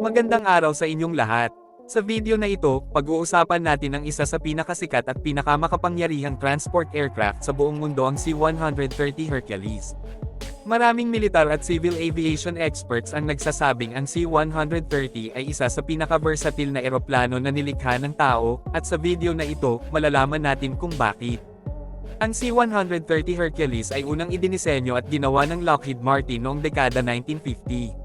Magandang araw sa inyong lahat. Sa video na ito, pag-uusapan natin ang isa sa pinakasikat at pinakamakapangyarihang transport aircraft sa buong mundo ang C-130 Hercules. Maraming militar at civil aviation experts ang nagsasabing ang C-130 ay isa sa pinaka-versatile na eroplano na nilikha ng tao, at sa video na ito, malalaman natin kung bakit. Ang C-130 Hercules ay unang idinisenyo at ginawa ng Lockheed Martin noong dekada 1950.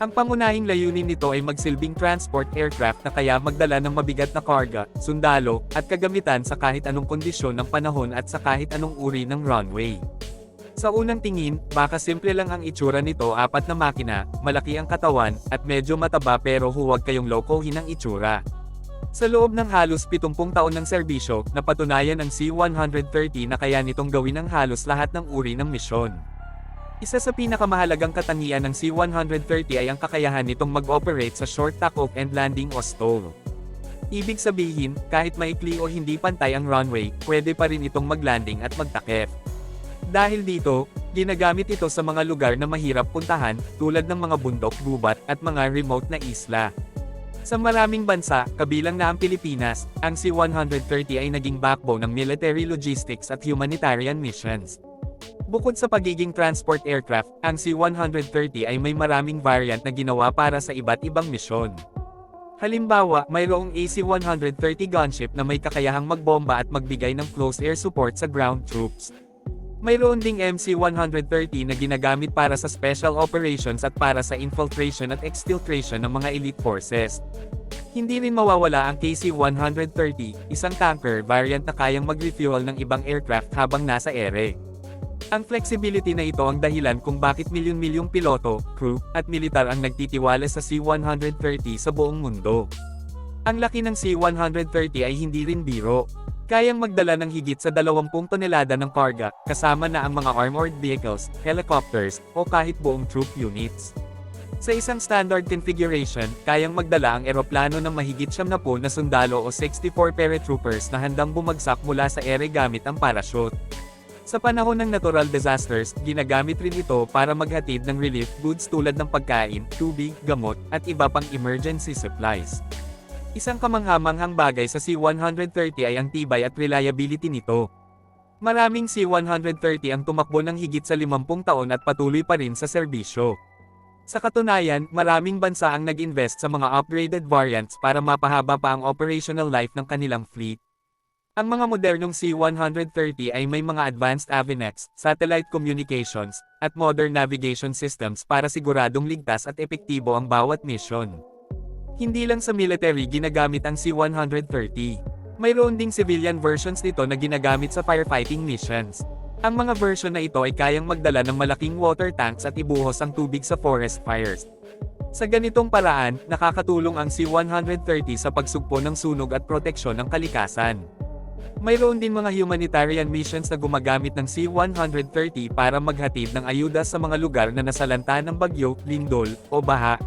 Ang pangunahing layunin nito ay magsilbing transport aircraft na kaya magdala ng mabigat na karga, sundalo, at kagamitan sa kahit anong kondisyon ng panahon at sa kahit anong uri ng runway. Sa unang tingin, baka simple lang ang itsura nito apat na makina, malaki ang katawan, at medyo mataba pero huwag kayong lokohin ang itsura. Sa loob ng halos 70 taon ng serbisyo, napatunayan ang C-130 na kaya nitong gawin ang halos lahat ng uri ng misyon. Isa sa pinakamahalagang katangian ng C-130 ay ang kakayahan nitong mag-operate sa short takeoff and landing o STOL. Ibig sabihin, kahit maikli o hindi pantay ang runway, pwede pa rin itong maglanding at magtakip. Dahil dito, ginagamit ito sa mga lugar na mahirap puntahan, tulad ng mga bundok, gubat, at mga remote na isla. Sa maraming bansa, kabilang na ang Pilipinas, ang C-130 ay naging backbone ng military logistics at humanitarian missions. Bukod sa pagiging transport aircraft, ang C-130 ay may maraming variant na ginawa para sa iba't ibang misyon. Halimbawa, mayroong AC-130 gunship na may kakayahang magbomba at magbigay ng close air support sa ground troops. Mayroon ding MC-130 na ginagamit para sa special operations at para sa infiltration at exfiltration ng mga elite forces. Hindi rin mawawala ang KC-130, isang tanker variant na kayang mag-refuel ng ibang aircraft habang nasa ere. Ang flexibility na ito ang dahilan kung bakit milyon-milyong piloto, crew, at militar ang nagtitiwala sa C-130 sa buong mundo. Ang laki ng C-130 ay hindi rin biro. Kayang magdala ng higit sa 20 tonelada ng karga, kasama na ang mga armored vehicles, helicopters, o kahit buong troop units. Sa isang standard configuration, kayang magdala ang eroplano ng mahigit siyam na po na sundalo o 64 paratroopers na handang bumagsak mula sa ere gamit ang parachute. Sa panahon ng natural disasters, ginagamit rin ito para maghatid ng relief goods tulad ng pagkain, tubig, gamot, at iba pang emergency supplies. Isang kamanghamanghang bagay sa C-130 ay ang tibay at reliability nito. Maraming C-130 ang tumakbo ng higit sa 50 taon at patuloy pa rin sa serbisyo. Sa katunayan, maraming bansa ang nag-invest sa mga upgraded variants para mapahaba pa ang operational life ng kanilang fleet. Ang mga modernong C-130 ay may mga advanced avionics, satellite communications, at modern navigation systems para siguradong ligtas at epektibo ang bawat mission. Hindi lang sa military ginagamit ang C-130. Mayroon ding civilian versions nito na ginagamit sa firefighting missions. Ang mga version na ito ay kayang magdala ng malaking water tanks at ibuhos ang tubig sa forest fires. Sa ganitong paraan, nakakatulong ang C-130 sa pagsugpo ng sunog at proteksyon ng kalikasan. Mayroon din mga humanitarian missions na gumagamit ng C-130 para maghatid ng ayuda sa mga lugar na nasalanta ng bagyo, lindol, o baha.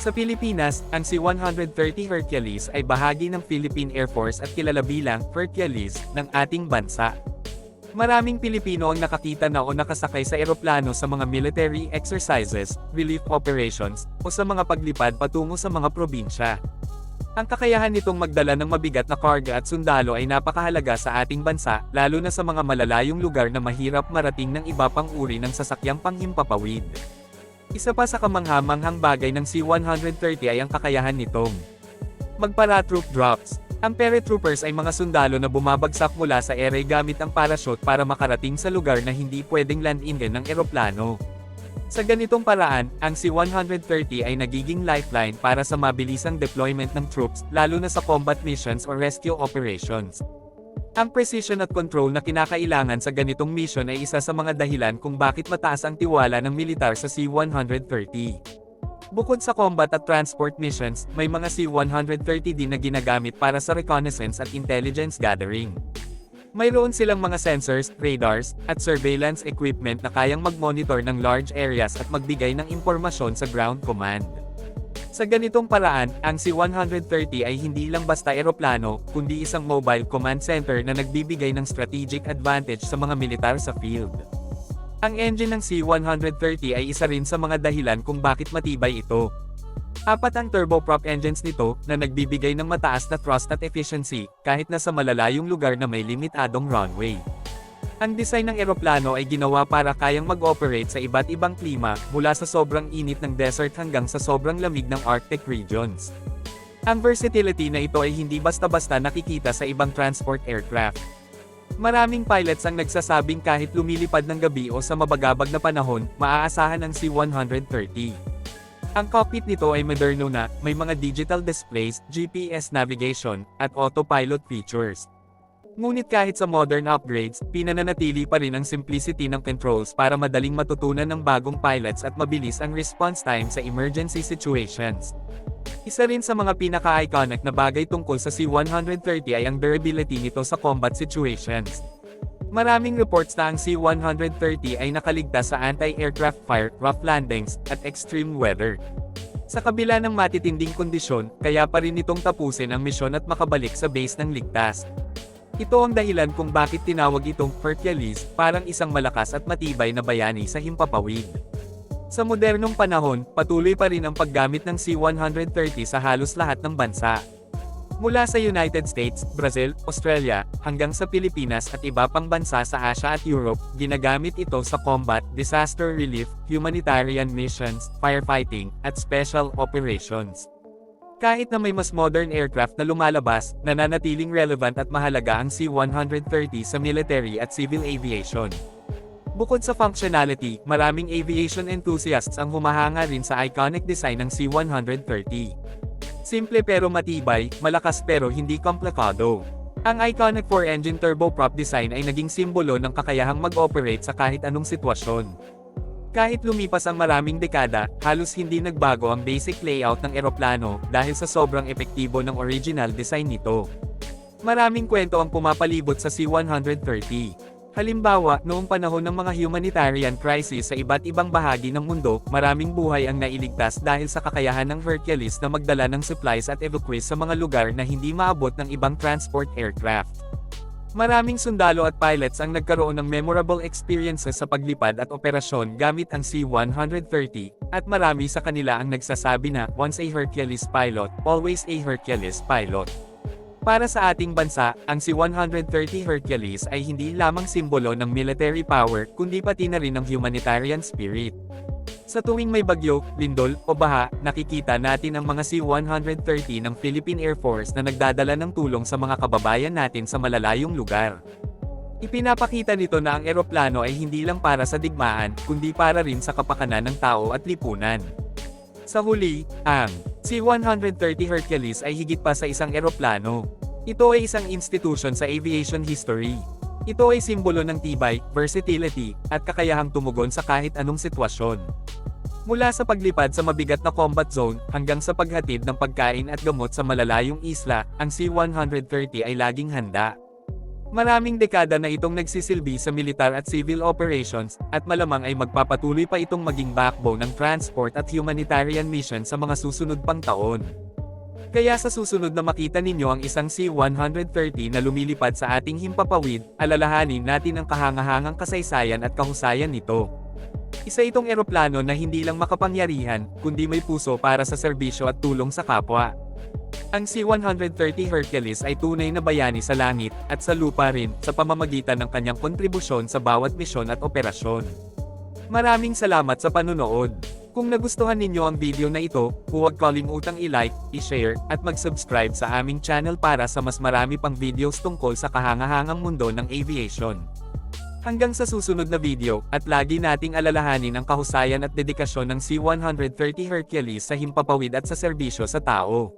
Sa Pilipinas, ang C-130 Hercules ay bahagi ng Philippine Air Force at kilala bilang Hercules ng ating bansa. Maraming Pilipino ang nakakita na o nakasakay sa eroplano sa mga military exercises, relief operations, o sa mga paglipad patungo sa mga probinsya. Ang kakayahan nitong magdala ng mabigat na karga at sundalo ay napakahalaga sa ating bansa, lalo na sa mga malalayong lugar na mahirap marating ng iba pang uri ng sasakyang panghimpapawid. Isa pa sa kamanghamanghang bagay ng C-130 ay ang kakayahan nitong magparatroop drops. Ang paratroopers ay mga sundalo na bumabagsak mula sa ere gamit ang parachute para makarating sa lugar na hindi pwedeng land-in ng eroplano. Sa ganitong paraan, ang C-130 ay nagiging lifeline para sa mabilisang deployment ng troops, lalo na sa combat missions o rescue operations. Ang precision at control na kinakailangan sa ganitong mission ay isa sa mga dahilan kung bakit mataas ang tiwala ng militar sa C-130. Bukod sa combat at transport missions, may mga C-130 din na ginagamit para sa reconnaissance at intelligence gathering. Mayroon silang mga sensors, radars, at surveillance equipment na kayang mag-monitor ng large areas at magbigay ng impormasyon sa ground command. Sa ganitong paraan, ang C-130 ay hindi lang basta eroplano, kundi isang mobile command center na nagbibigay ng strategic advantage sa mga militar sa field. Ang engine ng C-130 ay isa rin sa mga dahilan kung bakit matibay ito. Apat ang turboprop engines nito na nagbibigay ng mataas na thrust at efficiency kahit na sa malalayong lugar na may limitadong runway. Ang design ng eroplano ay ginawa para kayang mag-operate sa iba't ibang klima, mula sa sobrang init ng desert hanggang sa sobrang lamig ng Arctic regions. Ang versatility na ito ay hindi basta-basta nakikita sa ibang transport aircraft. Maraming pilots ang nagsasabing kahit lumilipad ng gabi o sa mabagabag na panahon, maaasahan ang C-130. Ang cockpit nito ay moderno na, may mga digital displays, GPS navigation, at autopilot features. Ngunit kahit sa modern upgrades, pinananatili pa rin ang simplicity ng controls para madaling matutunan ng bagong pilots at mabilis ang response time sa emergency situations. Isa rin sa mga pinaka-iconic na bagay tungkol sa C-130 ay ang durability nito sa combat situations. Maraming reports na ang C-130 ay nakaligtas sa anti-aircraft fire, rough landings, at extreme weather. Sa kabila ng matitinding kondisyon, kaya pa rin itong tapusin ang misyon at makabalik sa base ng ligtas. Ito ang dahilan kung bakit tinawag itong Hercules, parang isang malakas at matibay na bayani sa himpapawid. Sa modernong panahon, patuloy pa rin ang paggamit ng C-130 sa halos lahat ng bansa. Mula sa United States, Brazil, Australia, hanggang sa Pilipinas at iba pang bansa sa Asia at Europe, ginagamit ito sa combat, disaster relief, humanitarian missions, firefighting, at special operations. Kahit na may mas modern aircraft na lumalabas, nananatiling relevant at mahalaga ang C-130 sa military at civil aviation. Bukod sa functionality, maraming aviation enthusiasts ang humahanga rin sa iconic design ng C-130. Simple pero matibay, malakas pero hindi komplikado. Ang iconic 4-engine turboprop design ay naging simbolo ng kakayahang mag-operate sa kahit anong sitwasyon. Kahit lumipas ang maraming dekada, halos hindi nagbago ang basic layout ng eroplano dahil sa sobrang epektibo ng original design nito. Maraming kwento ang pumapalibot sa C-130. Halimbawa, noong panahon ng mga humanitarian crisis sa iba't ibang bahagi ng mundo, maraming buhay ang nailigtas dahil sa kakayahan ng Hercules na magdala ng supplies at evacuate sa mga lugar na hindi maabot ng ibang transport aircraft. Maraming sundalo at pilots ang nagkaroon ng memorable experiences sa paglipad at operasyon gamit ang C-130, at marami sa kanila ang nagsasabi na, once a Hercules pilot, always a Hercules pilot. Para sa ating bansa, ang C-130 Hercules ay hindi lamang simbolo ng military power, kundi pati na rin ng humanitarian spirit. Sa tuwing may bagyo, lindol, o baha, nakikita natin ang mga C-130 ng Philippine Air Force na nagdadala ng tulong sa mga kababayan natin sa malalayong lugar. Ipinapakita nito na ang eroplano ay hindi lang para sa digmaan, kundi para rin sa kapakanan ng tao at lipunan. Sa huli, ang C-130 Hercules ay higit pa sa isang eroplano. Ito ay isang institution sa aviation history. Ito ay simbolo ng tibay, versatility, at kakayahang tumugon sa kahit anong sitwasyon. Mula sa paglipad sa mabigat na combat zone, hanggang sa paghatid ng pagkain at gamot sa malalayong isla, ang C-130 ay laging handa. Maraming dekada na itong nagsisilbi sa militar at civil operations, at malamang ay magpapatuloy pa itong maging backbone ng transport at humanitarian mission sa mga susunod pang taon. Kaya sa susunod na makita ninyo ang isang C-130 na lumilipad sa ating himpapawid, alalahanin natin ang kahangahangang kasaysayan at kahusayan nito. Isa itong eroplano na hindi lang makapangyarihan, kundi may puso para sa serbisyo at tulong sa kapwa. Ang C-130 Hercules ay tunay na bayani sa langit, at sa lupa rin, sa pamamagitan ng kanyang kontribusyon sa bawat misyon at operasyon. Maraming salamat sa panunood. Kung nagustuhan ninyo ang video na ito, huwag kalimutang i-like, i-share, at mag-subscribe sa aming channel para sa mas marami pang videos tungkol sa kahangahangang mundo ng aviation. Hanggang sa susunod na video, at lagi nating alalahanin ang kahusayan at dedikasyon ng C-130 Hercules sa himpapawid at sa serbisyo sa tao.